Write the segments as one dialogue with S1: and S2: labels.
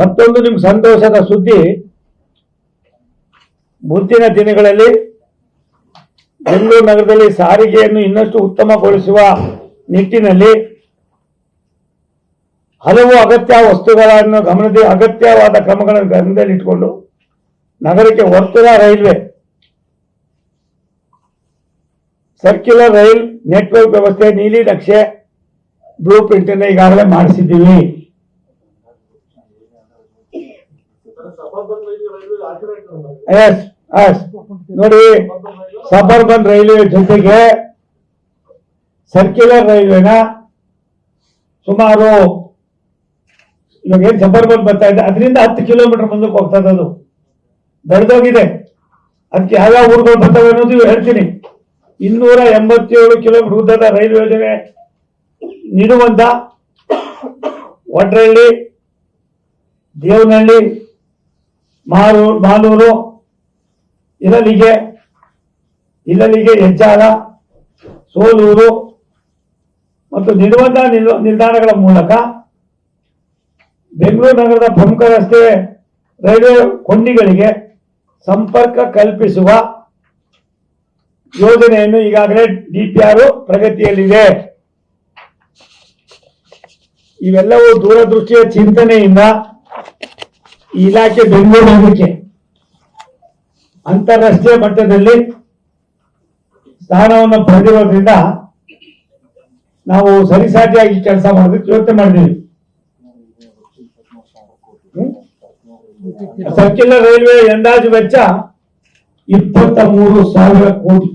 S1: ಮತ್ತೊಂದು ನಿಮ್ಗೆ ಸಂತೋಷದ ಸುದ್ದಿ. ಮುಂದಿನ ದಿನಗಳಲ್ಲಿ ಬೆಂಗಳೂರು ನಗರದಲ್ಲಿ ಸಾರಿಗೆಯನ್ನು ಇನ್ನಷ್ಟು ಉತ್ತಮಗೊಳಿಸುವ ನಿಟ್ಟಿನಲ್ಲಿ ಹಲವು ಅಗತ್ಯ ವಸ್ತುಗಳನ್ನು ಗಮನದ, ಅಗತ್ಯವಾದ ಕ್ರಮಗಳನ್ನು ಗಮನದಲ್ಲಿಟ್ಟುಕೊಂಡು ನಗರಕ್ಕೆ ವರ್ತುಲ ರೈಲ್ವೆ, ಸರ್ಕ್ಯುಲರ್ ರೈಲ್ ನೆಟ್ವರ್ಕ್ ವ್ಯವಸ್ಥೆ, ನೀಲಿ ನಕ್ಷೆ, ಬ್ಲೂ ಪ್ರಿಂಟ್ ಈಗಾಗಲೇ ಮಾಡಿಸಿದ್ದೀವಿ. ಎಸ್ ಎಸ್ ನೋಡಿ ಸಬರ್ಬನ್ ರೈಲ್ವೆ ಜೊತೆಗೆ ಸರ್ಕ್ಯುಲರ್ ರೈಲ್ವೆನ ಸುಮಾರು ಇವಾಗ ಏನ್ ಸಬರ್ಬನ್ ಬರ್ತಾ ಇದೆ? ಅದರಿಂದ ಹತ್ತು ಕಿಲೋಮೀಟರ್ ಮುಂದಕ್ಕೆ ಹೋಗ್ತಾ ಇದೆ ಅದು. ಬೆಳೆದೋಗಿದೆ ಅದಕ್ಕೆ ಯಾವ ಊರುಗಳು ಬರ್ತವೆ ಅನ್ನೋದು ಹೇಳ್ತೀನಿ. ಇನ್ನೂರ ಎಂಬತ್ತೇಳು ಕಿಲೋಮೀಟರ್ ಉದ್ದದ ರೈಲ್ವೆ ಯೋಜನೆ ನೀಡುವಂತ ವಡ್ರಳ್ಳಿ ದೇವನಹಳ್ಳಿ ಮಾಲೂರು ಮಾಲೂರು ಇರಲಿಗೆ, ಇಲ್ಲಲಿಗೆ ಹೆಜ್ಜಾಲ ಸೋಲೂರು ಮತ್ತು ನಿರ್ಬಂಧ ನಿಲ್- ನಿಲ್ದಾಣಗಳ ಮೂಲಕ ಬೆಂಗಳೂರು ನಗರದ ಪ್ರಮುಖ ರಸ್ತೆ, ರೈಲ್ವೆ ಕೊಂಡಿಗಳಿಗೆ ಸಂಪರ್ಕ ಕಲ್ಪಿಸುವ ಯೋಜನೆಯನ್ನು ಈಗಾಗಲೇ ಡಿಪಿಆರ್ ಪ್ರಗತಿಯಲ್ಲಿದೆ. ಇವೆಲ್ಲವೂ ದೂರದೃಷ್ಟಿಯ ಚಿಂತನೆಯಿಂದ ಇಲಾಖೆ ಬೆಂಗಳೂರು ನಗರಕ್ಕೆ ಅಂತಾರಾಷ್ಟ್ರೀಯ ಮಟ್ಟದಲ್ಲಿ ಸ್ಥಾನವನ್ನು ಪಡೆದಿರೋದ್ರಿಂದ ನಾವು ಸರಿಸಾಟಿಯಾಗಿ ಕೆಲಸ ಮಾಡೋದಕ್ಕೆ ಯೋಚನೆ ಮಾಡಿದ್ದೀವಿ. ಸರ್ಕ್ಯುಲರ್ ರೈಲ್ವೆ ಅಂದಾಜು ವೆಚ್ಚ ಇಪ್ಪತ್ತ ಮೂರು ಸಾವಿರ ಕೋಟಿ.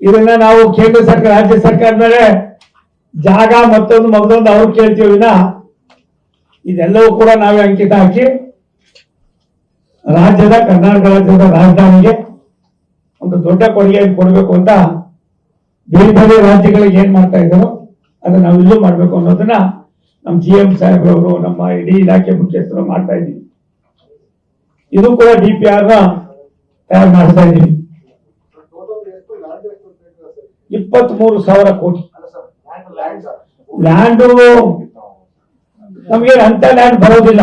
S1: ಇದನ್ನ ನಾವು ಕೇಂದ್ರ ಸರ್ಕಾರ, ರಾಜ್ಯ ಸರ್ಕಾರ ಮೇಲೆ ಜಾಗ ಮತ್ತೊಂದು ಮಗದೊಂದು ಅವ್ರು ಕೇಳ್ತೀವಿ ವಿನ ಇದೆಲ್ಲವೂ ಕೂಡ ನಾವೇ ಅಂಕಿತ ಹಾಕಿ ರಾಜ್ಯದ ಕರ್ನಾಟಕ ರಾಜ್ಯದ ರಾಜಧಾನಿಗೆ ಒಂದು ದೊಡ್ಡ ಕೊಡುಗೆ ಕೊಡಬೇಕು ಅಂತ ಬೇರೆ ಬೇರೆ ರಾಜ್ಯಗಳಿಗೆ ಏನ್ ಮಾಡ್ತಾ ಇದ್ದಾರೋ ಅದನ್ನ ನಾವು ಇಲ್ಲೂ ಮಾಡ್ಬೇಕು ಅನ್ನೋದನ್ನ ನಮ್ಮ ಜಿ ಎಂ ಸಾಹೇಬ್ರವರು ನಮ್ಮ ಇಡೀ ಇಲಾಖೆ ಮುಖ್ಯಸ್ಥರು ಮಾಡ್ತಾ ಇದ್ದೀವಿ. ಇದು ಕೂಡ ಡಿ ಪಿ ಆರ್ ತಯಾರು ಮಾಡ್ತಾ ಇದ್ದೀವಿ. ಇಪ್ಪತ್ತ್ ಮೂರು ಸಾವಿರ ಕೋಟಿ. ಲ್ಯಾಂಡ್ ನಮ್ಗೆ ಅಂತ ಲ್ಯಾಂಡ್ ಬರೋದಿಲ್ಲ.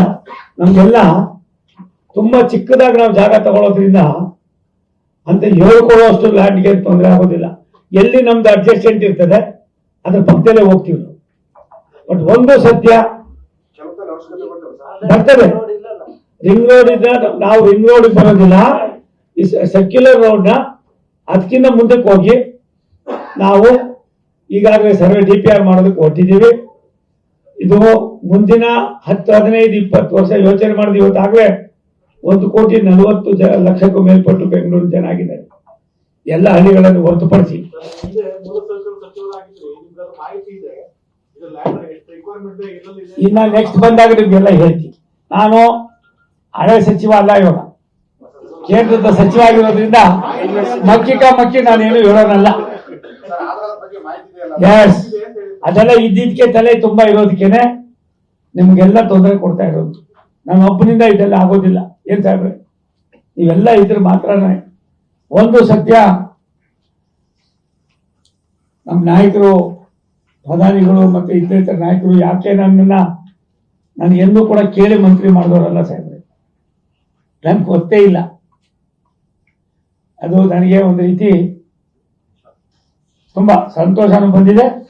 S1: ನಮ್ಗೆಲ್ಲ ತುಂಬಾ ಚಿಕ್ಕದಾಗಿ ನಾವು ಜಾಗ ತಗೊಳ್ಳೋದ್ರಿಂದ ಅಂತ ಹೇಳ್ಕೊಳ್ಳುವಷ್ಟು ಲ್ಯಾಂಡ್ಗೆ ತೊಂದರೆ ಆಗೋದಿಲ್ಲ. ಎಲ್ಲಿ ನಮ್ದು ಅಡ್ಜಸ್ಟೆಂಟ್ ಇರ್ತದೆ, ಅದ್ರ ಪಕ್ಕದಲ್ಲೇ ಹೋಗ್ತೀವಿ ನಾವು. ಬಟ್ ಒಂದು ಸತ್ಯ, ಬರ್ತದೆ. ರಿಂಗ್ ರೋಡ್ ಇದ್ರೆ ನಾವು ರಿಂಗ್ ರೋಡ್ ಬರೋದಿಲ್ಲ. ಈ ಸರ್ಕ್ಯುಲರ್ ರೋಡ್ನ ಅದಕ್ಕಿಂತ ಮುಂದಕ್ಕೆ ಹೋಗಿ ನಾವು ಈಗಾಗಲೇ ಸರ್ವೆ ಡಿ ಪಿ ಆರ್ ಮಾಡೋದಕ್ಕೆ ಹೊರಟಿದ್ದೀವಿ. ಇದು ಮುಂದಿನ ಹತ್ತು ಹದಿನೈದು ಇಪ್ಪತ್ತು ವರ್ಷ ಯೋಚನೆ ಮಾಡಿದ ಇವತ್ತಾಗಲೇ ಒಂದು ಕೋಟಿ ನಲವತ್ತು ಜ ಲಕ್ಷಕ್ಕೂ ಮೇಲ್ಪಟ್ಟು ಬೆಂಗಳೂರು ಜನ ಆಗಿದ್ದಾರೆ. ಎಲ್ಲ ಹಳ್ಳಿಗಳನ್ನು ಹೊರತುಪಡಿಸಿ. ಇನ್ನ ನೆಕ್ಸ್ಟ್ ಬಂದಾಗ ನಿಮ್ಗೆಲ್ಲ ಹೇಳ್ತೀನಿ. ನಾನು ಹಳೆ ಸಚಿವ ಅಲ್ಲ ಇವಾಗ. ಕೇಂದ್ರದ ಸಚಿವ ಆಗಿರೋದ್ರಿಂದ ಮಕ್ಕಿಕ ಮಕ್ಕಿ ನಾನೇನು ಹೇಳೋನಲ್ಲ. ಎಸ್ ಅದೆಲ್ಲ ಇದ್ದಿದ್ಕೆ ತಲೆ ತುಂಬಾ ಇರೋದಕ್ಕೇನೆ ನಿಮ್ಗೆಲ್ಲ ತೊಂದರೆ ಕೊಡ್ತಾ ಇರೋದು. ನನ್ನ ಒಬ್ಬನಿಂದ ಇದೆಲ್ಲ ಆಗೋದಿಲ್ಲ. ಏನ್ ಸಾಹೇಬ್ರೆ? ನೀವೆಲ್ಲ ಇದ್ರೆ ಮಾತ್ರನೇ. ಒಂದು ಸತ್ಯ, ನಮ್ಮ ನಾಯಕರು, ಪ್ರಧಾನಿಗಳು ಮತ್ತೆ ಇತರ ನಾಯಕರು ಯಾಕೆ ನನ್ನ ನಾನು ಎಲ್ಲೂ ಕೂಡ ಕೇಳಿ ಮಂತ್ರಿ ಮಾಡಿದವರಲ್ಲ ಸಾಹೇಬ್ರೆ. ನನ್ಗೆ ಗೊತ್ತೇ ಇಲ್ಲ. ಅದು ನನಗೆ ಒಂದು ರೀತಿ ತುಂಬಾ ಸಂತೋಷನೂ ಬಂದಿದೆ.